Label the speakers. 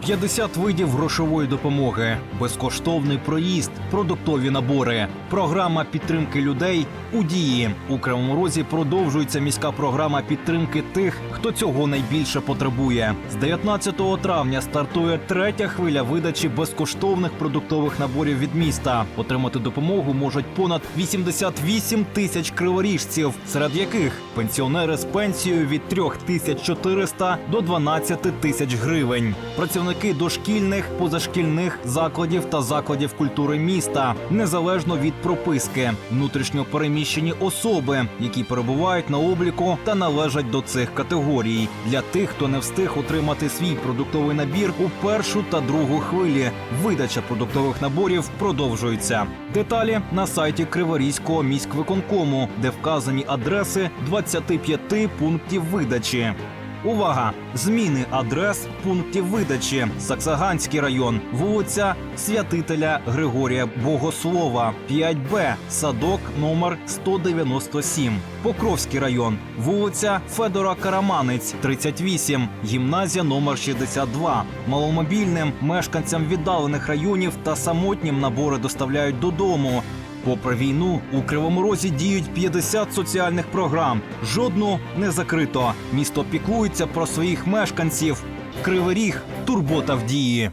Speaker 1: 50 видів грошової допомоги, безкоштовний проїзд, продуктові набори, програма підтримки людей у дії. У Кривому Розі продовжується міська програма підтримки тих, хто цього найбільше потребує. З 19 травня стартує третя хвиля видачі безкоштовних продуктових наборів від міста. Отримати допомогу можуть понад 88 тисяч криворіжців, серед яких пенсіонери з пенсією від 3400 до 12 тисяч гривень, працівники дошкільних, позашкільних закладів та закладів культури міста, незалежно від прописки, внутрішньо переміщені особи, які перебувають на обліку та належать до цих категорій. Для тих, хто не встиг отримати свій продуктовий набір у першу та другу хвилі. Видача продуктових наборів продовжується. Деталі на сайті Криворізького міськвиконкому, де вказані адреси 25 пунктів видачі. Увага! Зміни адрес пунктів видачі. Саксаганський район, вулиця Святителя Григорія Богослова, 5Б, садок номер 197. Покровський район, вулиця Федора Караманець, 38, гімназія номер 62. Маломобільним мешканцям віддалених районів та самотнім набори доставляють додому. Попри війну, у Кривому Розі діють 50 соціальних програм. Жодну не закрито. Місто піклується про своїх мешканців. Кривий ріг турбота в дії.